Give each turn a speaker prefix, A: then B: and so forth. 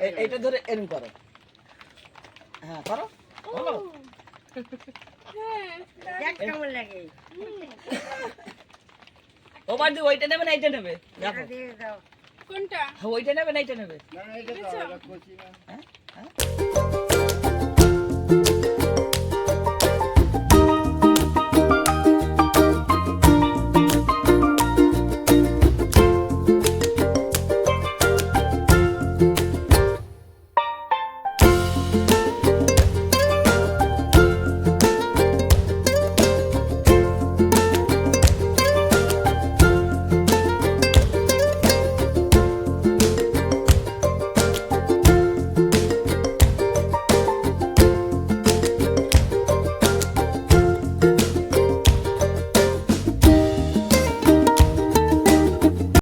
A: এ- এইটা ধরে এরম করো। হ্যাঁ করো। বলো
B: দেখ কেমন লাগে।
A: ও বাড়ি ওইটা নেবে না এইটা নেবে। দেখো।
C: কোনটা?
A: হ্যাঁ, ওইটা নেবে না এইটা নেবে।
D: না, এটা এটা।
A: হ্যাঁ হ্যাঁ। Thank you